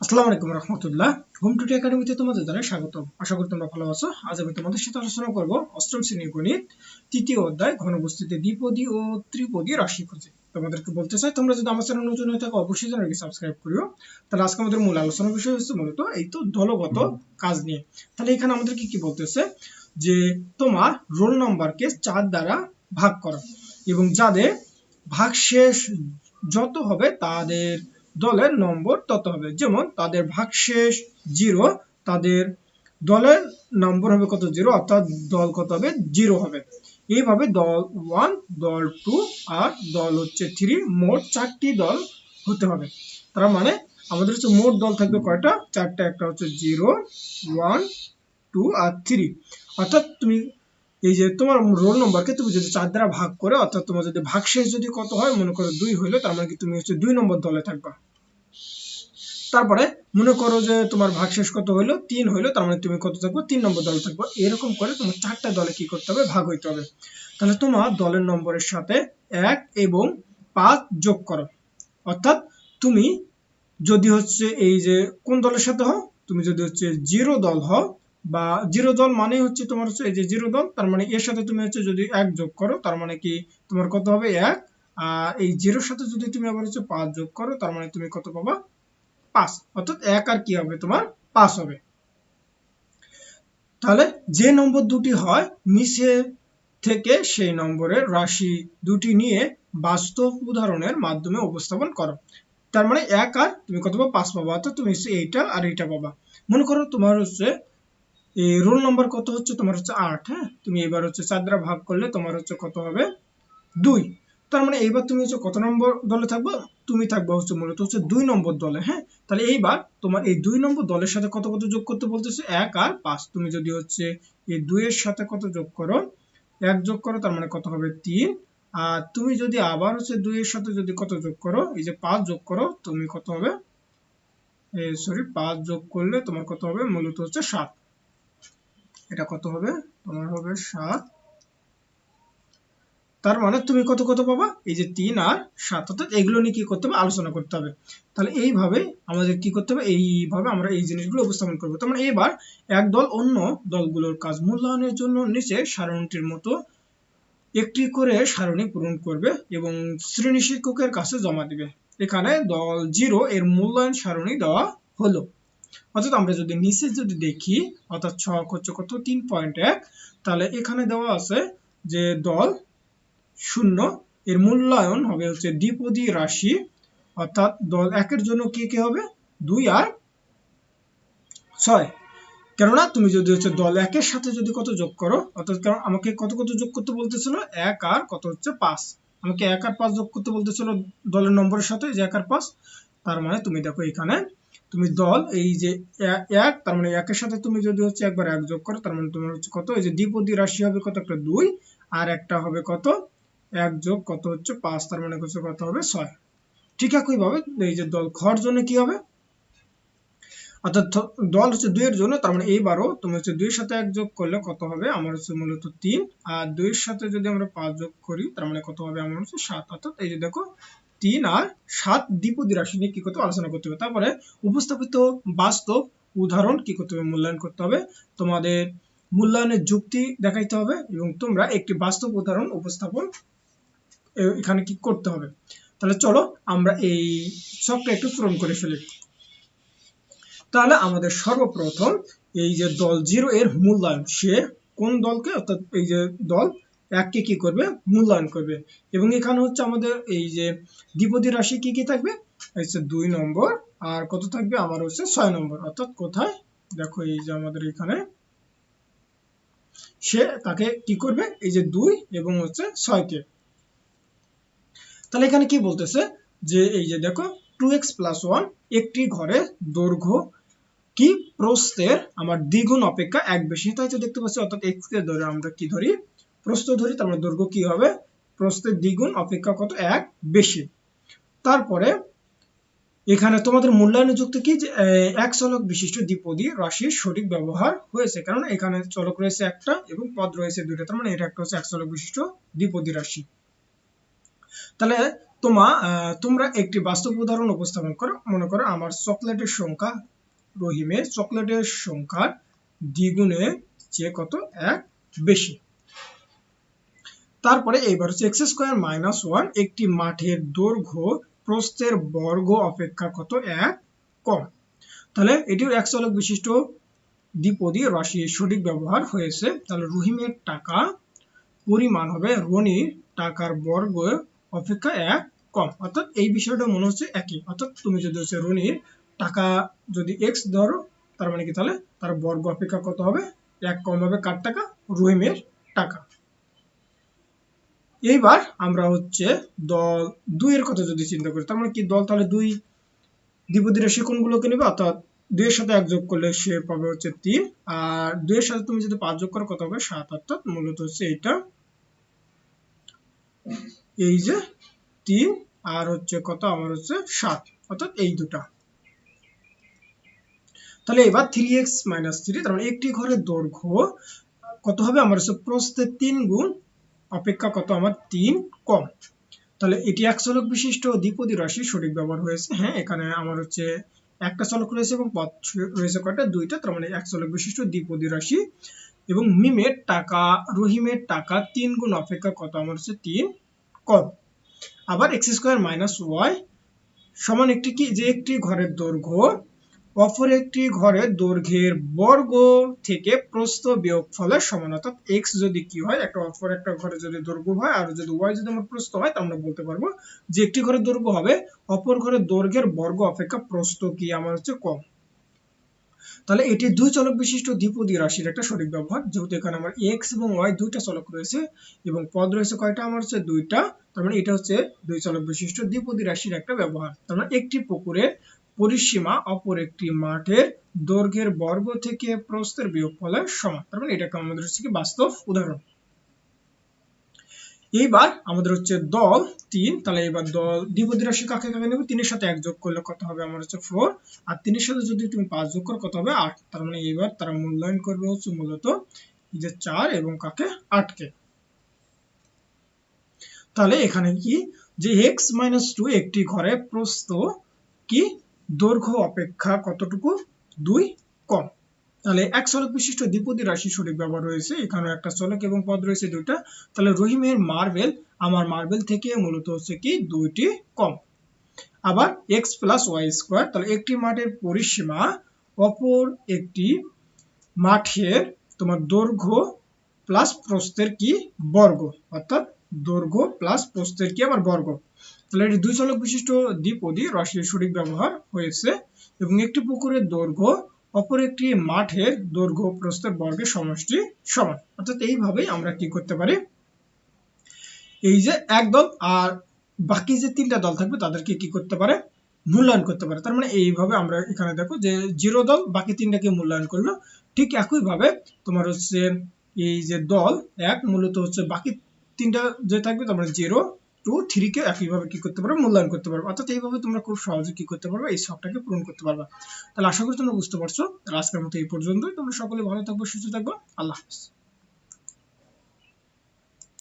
আসসালামু আলাইকুম রহমতুল্লাহ। হোম টুটি একাডেমিতে তোমাদের জানাই স্বাগত আশা করি তোমরা ভালো আছো। আজ আমি তোমাদের সাথে আলোচনা করব অষ্টম শ্রেণির গণিত তৃতীয় অধ্যায় ঘনবস্তুতে দ্বিপদী ও ত্রিপদী রাশি খুঁজে। তোমাদেরকে বলতে চাই তোমরা যদি আমার চ্যানেল নতুন হয়ে থাকো অবশ্যই চ্যানেলকে সাবস্ক্রাইব করিও। তাহলে আজকে আমাদের মূল আলোচনার বিষয় হচ্ছে মূলত এই তো দলগত কাজ নিয়ে। তাহলে এখানে আমাদের কি কি বলতেছে? যে তোমার রোল নাম্বারকে চার দ্বারা ভাগ করো এবং যাদের ভাগ শেষ যত হবে তাদের দলের নম্বর তত হবে। যেমন তাদের ভাগশেষ জিরো, তাদের দলের নম্বর হবে কত জিরো? অর্থাৎ দল কত হবে? জিরো হবে। এইভাবে দল ওয়ান, দল টু আর দল হচ্ছে থ্রি, মোট চারটি দল হতে হবে। তার মানে আমাদের হচ্ছে মোট দল থাকবে কয়টা? চারটা, একটা হচ্ছে জিরো, ওয়ান, টু আর থ্রি। অর্থাৎ তুমি এই যে তোমার রোল নম্বরকে তুমি যদি চার দ্বারা ভাগ করে, অর্থাৎ তোমার যদি ভাগশেষ যদি কত হয়, মনে করো দুই হইলে, তার মানে কি তুমি হচ্ছে দুই নম্বর দলে থাকবা। তারপরে মনে করো যে তোমার ভাগশেষ কত হইল? তিন হইল, তার মানে তুমি কত থাকব? তিন নম্বর দলে থাকব। এরকম করে তোমার চারটা দলে কি করতে হবে? ভাগ হইতে হবে। তাহলে তোমার দলের নম্বরের সাথে এক এবং পাঁচ যোগ করো। অর্থাৎ তুমি যদি হচ্ছে এই যে কোন দলের সাথে হও? তুমি যদি হচ্ছে জিরো দল হও বা জিরো দল মানে হচ্ছে তোমার হচ্ছে এই যে জিরো দল, তার মানে এর সাথে তুমি হচ্ছে যদি এক যোগ করো, তার মানে কি তোমার কত হবে এক? আর এই জিরোর সাথে যদি তুমি আবার হচ্ছে পাঁচ যোগ করো, তার মানে তুমি কত পাবা? পাঁচ। অর্থাৎ এক আর কি হবে? তোমার পাঁচ হবে। তাহলে যে নম্বর দুটি হয়, নিচে থেকে সেই নম্বরের রাশি দুটি নিয়ে বাস্তব উদাহরণের মাধ্যমে উপস্থাপন করো। তার মানে এক আর তুমি কত পাবা? পাঁচ পাবা। অর্থাৎ তুমি এইটা আর এইটা পাবা। মনে করো তোমার হচ্ছে এই রোল নাম্বার কত হচ্ছে? তোমার হচ্ছে আট হ্যাঁ? তুমি এবার হচ্ছে চার ভাগ করলে তোমার হচ্ছে কত হবে? দুই। তার মানে এইবার তুমি হচ্ছে কত নম্বর দলে থাকব? তুমি থাকবে হচ্ছে মূলত হচ্ছে দুই নম্বর দলে হ্যাঁ? তাহলে এইবার তোমার এই দুই নম্বর দলের সাথে কত কত যোগ করতে বলতেছে? এক আর পাঁচ। তুমি যদি হচ্ছে এই দুইয়ের সাথে কত যোগ করো? এক যোগ করো, তার মানে কত হবে? তিন। আর তুমি যদি আবার হচ্ছে দুইয়ের সাথে যদি কত যোগ করো? এই যে পাঁচ যোগ করো, তুমি কত হবে? সরি পাঁচ যোগ করলে তোমার কত হবে? মূলত হচ্ছে সাত। এটা কত হবে? তোমার হবে সাত। তার মানে তুমি কত কত পাবা? এই যে তিন আর সাত। অর্থাৎ এগুলো নিয়ে কি করতে হবে? আলোচনা করতে হবে। তাহলে এইভাবে আমাদের কি করতে হবে? এইভাবে আমরা এই জিনিসগুলো উপস্থাপন করব। তার মানে এবার এক দল অন্য দলগুলোর কাজ মূল্যায়নের জন্য নিচে সারণটির মতো একটি করে সারণী পূরণ করবে এবং শ্রেণি শিক্ষকের কাছে জমা দিবে। এখানে দল জিরো এর মূল্যায়ন সারণী দেওয়া হলো। অর্থাৎ আমরা যদি নিচে যদি দেখি, অর্থাৎ ছক হচ্ছে কত? তিন পয়েন্ট এক। তাহলে এখানে দেওয়া আছে যে দল শূন্য। এর মূল্যায়ন হবে হচ্ছে দ্বিপদী রাশি। অর্থাৎ দল একের জন্য কি কি হবে? দুই আর ছয়। কেননা তুমি যদি হচ্ছে দল একের সাথে যদি কত যোগ করো, অর্থাৎ কারণ আমাকে কত কত যোগ করতে বলতেছিল? এক আর কত হচ্ছে পাঁচ। আমাকে এক আর পাঁচ যোগ করতে বলতেছিল দলের নম্বরের সাথে, যে এক আর পাঁচ। তার মানে তুমি দেখো এখানে তুমি দল, এই যে এক, তার মানে একের সাথে তুমি যদি হচ্ছে একবার এক যোগ করো, তার মানে তোমার হচ্ছে কত? এই যে দ্বিপদী রাশি হবে কত? একটা দুই, আর একটা হবে কত? এক যোগ কত হচ্ছে পাঁচ, তার মানে হচ্ছে কত হবে? ছয়। ঠিক একই ভাবে এই যে দল খর জন্য কি হবে? অর্থাৎ দল হচ্ছে দুইয়ের জন্য, তার মানে এইবারও তুমি হচ্ছে দুইয়ের সাথে এক যোগ করলে কত হবে? আমার হচ্ছে মূলত তিন, আর দুইয়ের সাথে যদি আমরা পাঁচ যোগ করি, তার মানে কত হবে? আমার হচ্ছে সাত। অর্থাৎ এই যে দেখো তিন আর সাত দ্বিপদী রাশি নিয়ে কি করতে আলোচনা করতে হবে। তারপরে উপস্থাপিত বাস্তব উদাহরণ কি করতে হবে? মূল্যায়ন করতে হবে। তোমাদের মূল্যায়নের যুক্তি দেখাইতে হবে এবং তোমরা একটি বাস্তব উদাহরণ উপস্থাপন এখানে কি করতে হবে? তাহলে চলো আমরা এই ছকটা একটু পূরণ করে ফেলি। তাহলে আমাদের সর্বপ্রথম এই যে দল জিরো এর মূল্যায়ন, সে কোন দলকে? অর্থাৎ এই যে দল এককে কি করবে? মূল্যায়ন করবে। এবং এখানে হচ্ছে আমাদের এই যে দ্বিপদী রাশি কি কি থাকবে? হচ্ছে দুই নম্বর আর কত থাকবে? আমার হচ্ছে ছয় নম্বর। অর্থাৎ কোথায়? দেখো এই যে আমাদের এখানে। সে তাকে কি করবে? এই যে দুই এবং হচ্ছে ছয়কে। তাহলে এখানে কি বলতেছে? যে এই যে দেখো টু এক্স প্লাস ওয়ান একটি ঘরে দৈর্ঘ্য কি প্রস্থের? আমার দ্বিগুণ অপেক্ষা এক বেশি। তাই তো দেখতে পাচ্ছি, অর্থাৎ এক্স কে ধরে আমরা কি ধরি? প্রস্থ ধরি মানে দৈর্ঘ্য কি হবে? প্রস্থের দ্বিগুণ অপেক্ষা কত? এক, বেশি। তারপরে এখানে তোমাদের মূল্যায়নের যুক্ত কি? যে এক চলক বিশিষ্ট দ্বিপদী রাশির সঠিক ব্যবহার হয়েছে। কারণ এখানে চলক রয়েছে একটা এবং পদ রয়েছে দুইটা। তার মানে এটা একটা হচ্ছে এক চলক বিশিষ্ট দ্বিপদী রাশি। তাহলে তোমা তোমরা একটি বাস্তব উদাহরণ উপস্থাপন করো। মনে করো আমার চকলেটের সংখ্যা রহিমের চকলেটের সংখ্যার দ্বিগুণে চেয়ে কত? এক, বেশি। তারপরে এইবার হচ্ছে এক্স স্কোয়ার মাইনাস ওয়ান একটি মাঠের দৈর্ঘ্য প্রস্থের বর্গ অপেক্ষা কত? এক, কম। তাহলে এটিও এক চলক বিশিষ্ট দ্বিপদী রাশির সঠিক ব্যবহার হয়েছে। তাহলে রহিমের টাকা পরিমাণ হবে রনির টাকার বর্গ অপেক্ষা এক, কম। অর্থাৎ এই বিষয়টা মনে হচ্ছে একই। অর্থাৎ তুমি যদি হচ্ছে রনির টাকা যদি এক্স ধরো, তার মানে কি? তাহলে তার বর্গ অপেক্ষা কত হবে? এক, কম হবে কার টাকা? রহিমের টাকা। এইবার আমরা হচ্ছে দল দুইয়ের কথা যদি চিন্তা করি, তার মানে কি দল তাহলে দুই দ্বিপদী রাশি কোনগুলোকে নেবে, অর্থাৎ দুইয়ের সাথে এক যোগ করলে সে পাবে হচ্ছে তিন, আর দুইয়ের সাথে তুমি যদি পাঁচ যোগ করো, কত হবে? সাত, অর্থাৎ মূলত হচ্ছে এইটা। এই যে তিন, আর হচ্ছে কত? আমার হচ্ছে সাত, অর্থাৎ এই দুটা। তাহলে এবার থ্রি এক্স মাইনাস থ্রি তার মানে একটি ঘরের দৈর্ঘ্য কত হবে? আমার হচ্ছে প্রস্থের তিন গুণ অপেক্ষা কত? আমার তিন কম। তাহলে এটি এক চলক বিশিষ্ট দ্বিপদী রাশি সঠিক ব্যবহার হয়েছে। হ্যাঁ এখানে আমার হচ্ছে একটা চলক রয়েছে এবং পথ রয়েছে কয়টা? দুইটা। তার মানে এক চলক বিশিষ্ট দ্বিপদী রাশি। এবং মিমের টাকা, রহিমের টাকা তিন গুণ অপেক্ষা কত? আমার হচ্ছে তিন কম। আবার এক্স স্কোয়ার মাইনাস ওয়াই সমান একটি কি? যে একটি ঘরের দৈর্ঘ্য অপর একটি ঘরের দৈর্ঘ্যের বর্গ থেকে প্রস্থ বিয়োগ ফলের সমান, অর্থাৎ এক্স যদি কি হয়, একটা অপর একটা ঘরে যদি দৈর্ঘ্য হয়, আর যদি ওয়াই যদি আমার প্রস্থ হয়, তা আমরা বলতে পারব যে একটি ঘরের দৈর্ঘ্য হবে অপর ঘরের দৈর্ঘ্যের বর্গ অপেক্ষা প্রস্থ কি, আমার হচ্ছে কম তাহলে এটি দুই চলক বিশিষ্ট দ্বিপদী রাশির একটা সঠিক ব্যবহার। যেহেতু এখানে আমার এক্স এবং ওয়াই দুইটা চলক রয়েছে এবং পদ রয়েছে কয়টা, আমার হচ্ছে দুইটা, তার মানে এটা হচ্ছে দুই চলক বিশিষ্ট দ্বিপদী রাশির একটা ব্যবহার। তার মানে একটি পুকুরের পরিসীমা অপর একটি মাঠের দৈর্ঘ্যের বর্গ থেকে প্রস্থের বিয়োগফলের সমান। তার মানে এটা আমাদের হচ্ছে কি বাস্তব উদাহরণ। এইবার আমাদের হচ্ছে দল তিন, তাহলে এবার দল দ্বিপদী রাশি কাকে কাকে নেবে? তিনের সাথে এক যোগ করলে কত হবে? আমার হচ্ছে ফোর আর তিনের সাথে যদি তুমি পাঁচ যোগ করো, কত হবে? আট। তার মানে এইবার তারা মূল্যায়ন করবে হচ্ছে মূলত যে চার এবং কাকে? আটকে। তাহলে এখানে কি? যে এক্স মাইনাস টু একটি ঘরে প্রস্থ কি? দৈর্ঘ্য অপেক্ষা কতটুকু? দুই, কম। তাহলে এক চলক বিশিষ্ট দ্বিপদী রাশি সঠিক ব্যবহার রয়েছে এখানে একটা চলক এবং পদ রয়েছে দুইটা। তাহলে রহিমের মার্বেল, আমার মার্বেল থেকে মূলত হচ্ছে কি? দুইটি কম। আবার এক্স প্লাস ওয়াই স্কোয়ার তাহলে একটি মাঠের পরিসীমা, অপর একটি মাঠের তোমার দৈর্ঘ্য প্লাস প্রস্থের কি? বর্গ। অর্থাৎ দৈর্ঘ্য প্লাস প্রস্থের কি? আবার বর্গ। তাহলে এটি দুই চলক বিশিষ্ট দ্বিপদী রাশির সঠিক ব্যবহার হয়েছে এবং একটি পুকুরের দৈর্ঘ্য, অপর একটি মাঠের দৈর্ঘ্য প্রস্থের বর্গের সমষ্টি সমান। অর্থাৎ এইভাবেই আমরা কি করতে পারি? এই যে এক দল আর বাকি যে তিনটা দল থাকবে তাদেরকে কি করতে পারে? মূল্যায়ন করতে পারে। তার মানে এইভাবে আমরা এখানে দেখো যে জিরো দল, বাকি তিনটাকে মূল্যায়ন করল। ঠিক একইভাবে তোমার হচ্ছে এই যে দল এক, মূলত হচ্ছে বাকি তিনটা যে থাকবে তোমরা জিরো টু থ্রি কে একইভাবে কি করতে পারবে, মূল্যায়ন করতে পারবে। অর্থাৎ এইভাবে তোমরা খুব সহজে কি করতে পারবে, এই সবটাকে পূরণ করতে পারবে। তাহলে আশা করি তোমরা বুঝতে পারছ। আজকের মতো এই পর্যন্তই। তোমরা সকলে ভালো থাকব, সুস্থ থাকব। আল্লাহ হাফিজ।